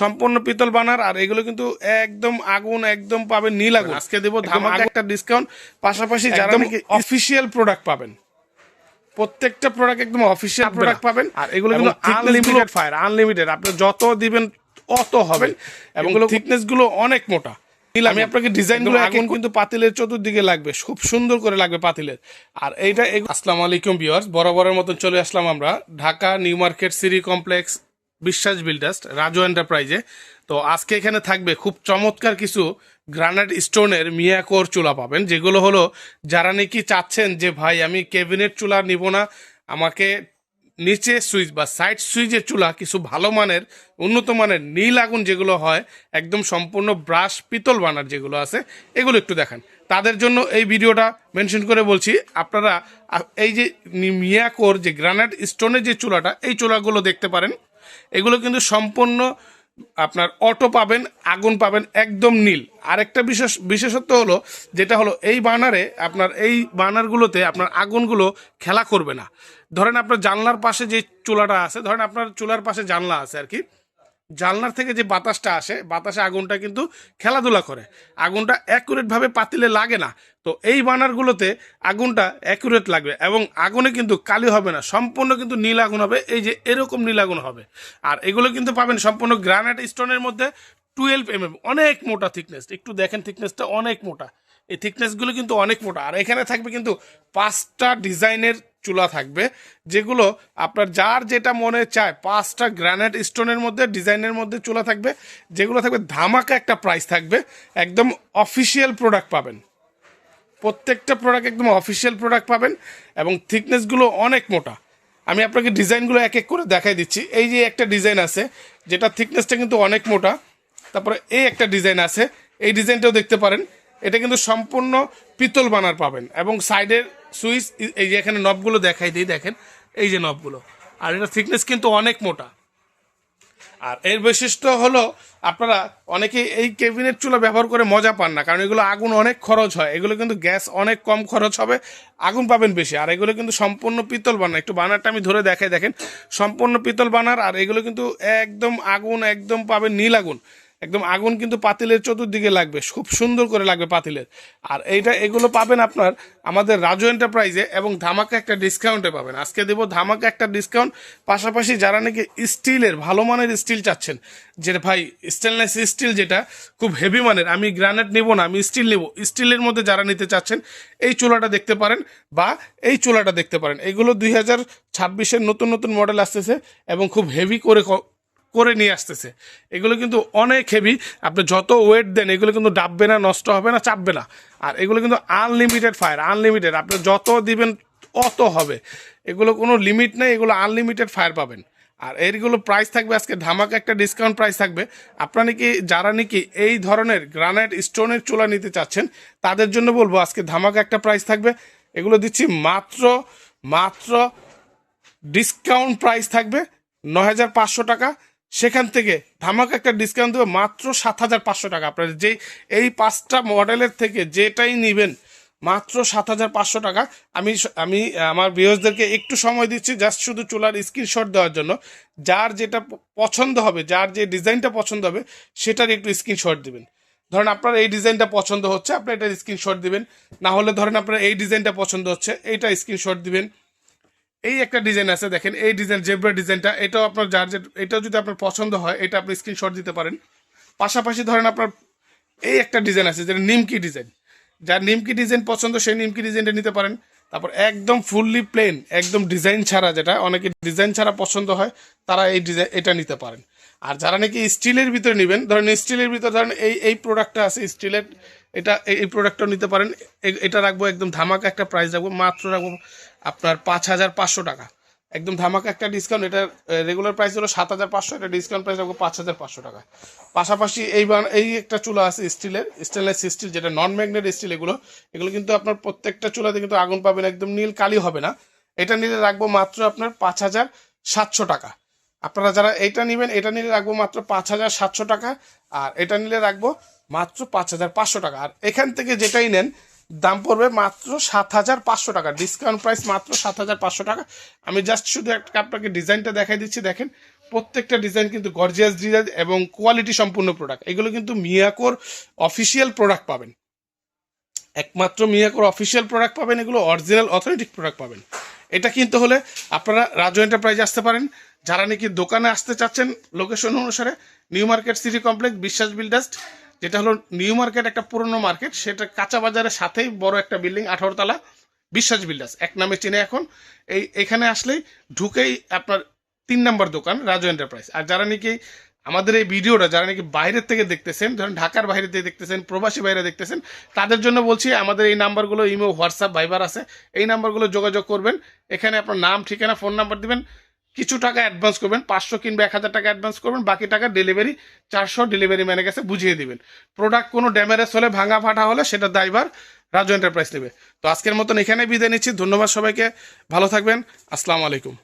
সম্পূর্ণ পিতল বানার আর এগুলো কিন্তু একদম আগুন একদম পাবেন নীল আগুন। আজকে দেবো ধামাকা একটা ডিসকাউন্ট পাশাপাশি যারা অফিসিয়াল প্রোডাক্ট পাবেন। প্রত্যেকটা প্রোডাক্ট একদম অফিসিয়াল প্রোডাক্ট পাবেন। আর এগুলো কিন্তু আনলিমিটেড ফায়ার আনলিমিটেড আপনি যত দিবেন অত হবে। এবং এগুলো থিকনেসগুলো অনেক মোটা। আমি আপনাকে ডিজাইনগুলো এখন কিন্তু পাতিলের চতুর্দিকে লাগবে। খুব সুন্দর করে লাগবে পাতিলের। আর এইটা আসসালামু আলাইকুম ভিউয়ার্স বরাবরের মতন চলে আসলাম আমরা। Dhaka new market city complex Biswas builders, Raju এন্টারপ্রাইজে। তো আজকে এখানে থাকবে খুব চমৎকার কিছু গ্রানাইট স্টোনের মিয়াকোর চুলা পাবেন, যেগুলো হলো যারা নাকি চাচ্ছেন যে, ভাই, আমি ক্যাবিনেট চুলা নিব না, আমাকে নিচে সুইচ বা সাইড সুইচের চুলা, কিছু ভালো মানের, উন্নত মানের নীল আগুন যেগুলো হয়, একদম সম্পূর্ণ ব্রাশ পিতল বানার যেগুলো আছে, এগুলো একটু দেখান। তাদের জন্য এই ভিডিওটা মেনশন করে বলছি, আপনারা এই যে মিয়াকোর যে গ্রানাইট স্টোনের যে চুলাটা, এই চুলাগুলো দেখতে পারেন। এগুলো কিন্তু সম্পূর্ণ আপনার অটো পাবেন, আগুন পাবেন, একদম নীল। আরেকটা বিশেষ, বিশেষত্ব হলো, যেটা হলো এই বানারে আপনার এই বানারগুলোতে আপনার আগুনগুলো খেলা করবে না। ধরেন আপনার জানলার পাশে যে চুলাটা আছে, ধরেন আপনার চুলার পাশে জানলা আছে আর কি জানলার থেকে যে বাতাসটা আসে, বাতাসে আগুনটা কিন্তু খেলাধুলা করে। আগুনটা অ্যাকুরেটভাবে পাতিলে লাগে না। তো এই বানারগুলোতে আগুনটা অ্যাকুরেট লাগবে এবং আগুনে কিন্তু কালি হবে না। সম্পূর্ণ কিন্তু নীল আগুন হবে, এই যে এরকম নীল আগুন হবে। আর এগুলো কিন্তু পাবেন সম্পূর্ণ গ্রানাইট স্টোনের মধ্যে টুয়েলভ এম অনেক মোটা থিকনেস একটু দেখেন থিকনেসটা অনেক মোটা। এই থিকনেসগুলো কিন্তু অনেক মোটা। আর এখানে থাকবে কিন্তু পাঁচটা ডিজাইনের চুলা থাকবে, যেগুলো আপনার যার যেটা মনে চায়, পাঁচটা গ্রানাইট স্টোনের মধ্যে, ডিজাইনের মধ্যে চুলা থাকবে, যেগুলো থাকবে ধামাকা একটা প্রাইস থাকবে, একদম অফিসিয়াল প্রোডাক্ট পাবেন। প্রত্যেকটা প্রোডাক্ট একদম অফিসিয়াল প্রোডাক্ট পাবেন এবং থিকনেসগুলো অনেক মোটা। আমি আপনাকে ডিজাইনগুলো এক এক করে দেখাই দিচ্ছি। এই যে একটা ডিজাইন আছে, যেটা থিকনেসটা কিন্তু অনেক মোটা, তারপরে এই একটা ডিজাইন আছে, এই ডিজাইনটাও দেখতে পারেন। এটা কিন্তু সম্পূর্ণ পিতল বানার পাবেন। এবং সাইডের সুইচ, এই যে এখানে নবগুলো দেখাই দিই, দেখেন, এই যে নবগুলো। আর এটা থিকনেস কিন্তু অনেক মোটা। আর এর বৈশিষ্ট্য হলো, আপনারা অনেকে এই কেবিনেট চুলা ব্যবহার করে মজা পান না, কারণ এগুলো আগুন অনেক খরচ হয়। এগুলো কিন্তু গ্যাস অনেক কম খরচ হবে, আগুন পাবেন বেশি। আর এগুলো কিন্তু সম্পূর্ণ পিতল বানার। একটু বানারটা আমি ধরে দেখাই, দেখেন, সম্পূর্ণ পিতল বানার, আর এগুলো কিন্তু একদম আগুন, একদম পাবেন নীল আগুন। একদম আগুন কিন্তু পাতিলের চতুর্দিকে লাগবে, খুব সুন্দর করে লাগবে পাতিলের। আর এইটা, এগুলো পাবেন আপনার আমাদের রাজু এন্টারপ্রাইজে এবং ধামাকা একটা ডিসকাউন্টে পাবেন। আজকে দেবো ধামাকা একটা ডিসকাউন্ট পাশাপাশি যারা নাকি স্টিলের, ভালো মানের স্টিল চাচ্ছেন, যে ভাই স্টেনলেস স্টিল যেটা, খুব হেভি মানের, আমি গ্রানেট নেব না, আমি স্টিল নেব। স্টিলের মধ্যে যারা নিতে চাচ্ছেন, এই চুলাটা দেখতে পারেন বা এই চুলাটা দেখতে পারেন। এগুলো দুই হাজার ছাব্বিশের নতুন নতুন মডেল আসতেছে এবং খুব হেভি করে করে নিয়ে আসতেছে। এগুলো কিন্তু অনেক হেভি আপনি যত ওয়েট দেন, এগুলো কিন্তু ডাববে না, নষ্ট হবে না, চাপবে না। আর এগুলো কিন্তু আনলিমিটেড ফায়ার আনলিমিটেড আপনি যত দিবেন, অত হবে। এগুলো কোনো লিমিট নেই, এগুলো আনলিমিটেড ফায়ার পাবেন। আর এইগুলো প্রাইস থাকবে আজকে, ধামাকা একটা ডিসকাউন্ট প্রাইস থাকবে। আপনারা নাকি, যারা নাকি এই ধরনের গ্রানাইট স্টোনের চুলা নিতে চাচ্ছেন, তাদের জন্য বলব, আজকে ধামাকা একটা প্রাইস থাকবে। এগুলো দিচ্ছি মাত্র মাত্র ডিসকাউন্ট প্রাইস থাকবে ন টাকা। সেখান থেকে ধামাকা একটা ডিসকাউন্ট দেবে মাত্র সাত হাজার পাঁচশো টাকা। আপনার যে এই পাঁচটা মডেলের থেকে যেটাই নেবেন, মাত্র সাত হাজার পাঁচশো টাকা। আমি আমি, আমার বিয়সদেরকে একটু সময় দিচ্ছি জাস্ট শুধু চুলার স্ক্রিনশট দেওয়ার জন্য। যার যেটা পছন্দ হবে, যার যে ডিজাইনটা পছন্দ হবে, সেটার একটু স্ক্রিনশট দিবেন। ধরেন আপনার এই ডিজাইনটা পছন্দ হচ্ছে, আপনি এটার স্ক্রিনশট দিবেন। না হলে ধরেন আপনার এই ডিজাইনটা পছন্দ হচ্ছে, এইটা স্ক্রিনশট দিবেন। এই একটা ডিজাইন আছে, দেখেন, এই ডিজাইন জেব্রা ডিজাইনটা এটাও আপনার যার এটাও যদি আপনার পছন্দ হয়, এটা আপনি স্ক্রিনশট দিতে পারেন। পাশাপাশি ধরেন আপনার এই একটা ডিজাইন আছে, যেটা নিমকি ডিজাইন যার নিমকি ডিজাইন পছন্দ, সেই নিমকি ডিজাইনটা নিতে পারেন। তারপর একদম ফুললি প্লেন একদম ডিজাইন ছাড়া যেটা, অনেকে ডিজাইন ছাড়া পছন্দ হয়, তারা এই ডিজাইন এটা নিতে পারেন। আর যারা নাকি স্টিলের ভিতরে নেবেন, ধরেন স্টিলের ভিতরে ধরেন এই এই প্রোডাক্টটা আছে, স্টিলের, এটা, এই- প্রোডাক্টটাও নিতে পারেন। এটা রাখব একদম ধামাকা একটা প্রাইস রাখব, মাত্র রাখব আপনার পাঁচ হাজার পাঁচশো টাকা। একদম ধামাকা একটা ডিসকাউন্ট এটা রেগুলার প্রাইস হলো সাত হাজার পাঁচশো, এটা ডিসকাউন্ট প্রাইস রাখব পাঁচ হাজার পাঁচশো টাকা। পাশাপাশি এই এই একটা চুলা আছে স্টিলের স্টেনলেস স্টিল যেটা নন ম্যাগনেট স্টিল এগুলো এগুলো কিন্তু আপনার প্রত্যেকটা চুলাতে কিন্তু আগুন পাবেন, একদম নীল কালি হবে না। এটা নিলে রাখব মাত্র আপনার পাঁচ হাজার সাতশো টাকা। আপনারা যারা এটা নেবেন, এটা নিলে রাখব মাত্র পাঁচ হাজার সাতশো টাকা, আর এটা নিলে রাখব মাত্র পাঁচ হাজার পাঁচশো টাকা। আর এখান থেকে যেটাই নেন দাম পড়বে মাত্র সাত হাজার পাঁচশো টাকা। ডিসকাউন্ট প্রাইস মাত্র সাত হাজার পাঁচশো টাকা। আমি জাস্ট শুধু একটা আপনাকে ডিজাইনটা দেখাই দিচ্ছি, দেখেন। প্রত্যেকটা ডিজাইন কিন্তু গর্জিয়াস ডিজাইন এবং কোয়ালিটি সম্পূর্ণ প্রোডাক্ট এগুলো কিন্তু মিয়াকোর অফিসিয়াল প্রোডাক্ট পাবেন। একমাত্র মিয়াকোর অফিসিয়াল প্রোডাক্ট পাবেন, এগুলো অরিজিনাল অথেন্টিক প্রোডাক্ট পাবেন। এটা কিনতে হলে আপনারা রাজু এন্টারপ্রাইজ আসতে পারেন। যারা নাকি দোকানে আসতে চাচ্ছেন লোকেশন অনুসারে new market city complex Biswas বিল্ডাস্ট যেটা হলো নিউ মার্কেট, একটা পুরনো মার্কেট, সেটা কাঁচা বাজারের সাথেই বড় একটা বিল্ডিং আঠারো তলা বিশ্বাস বিল্ডার্স, এক নামে চিনে এখন। এই, এখানে আসলেই ঢুকেই আপনার তিন নম্বর দোকান, রাজু এন্টারপ্রাইজ। আর যারা নাকি আমাদের এই ভিডিওটা, যারা নাকি বাইরের থেকে দেখতেছেন, ধরেন ঢাকার বাইরে থেকে দেখতেছেন, প্রবাসী বাইরে দেখতেছেন, তাদের জন্য বলছি আমাদের এই নাম্বারগুলো, ইমো, হোয়াটসঅ্যাপ, ভাইবার আছে, এই নাম্বারগুলো যোগাযোগ করবেন। এখানে আপনার নাম, ঠিকানা, ফোন নাম্বার দিবেন। কিছু টাকা অ্যাডভান্স করবেন, পাঁচশো কিংবা এক হাজার টাকা অ্যাডভান্স করবেন, বাকি টাকা ডেলিভারি চারশো ডেলিভারি ম্যানের কাছে বুঝিয়ে দিবেন। প্রোডাক্ট কোনো ড্যামেজ হলে, ভাঙা ফাটা হলে, সেটা দায়ভার রাজু এন্টারপ্রাইজ নেবে। তো আজকের মতন এখানে বিদায় নিচ্ছি, ধন্যবাদ সবাইকে, ভালো থাকবেন, আসসালামু আলাইকুম।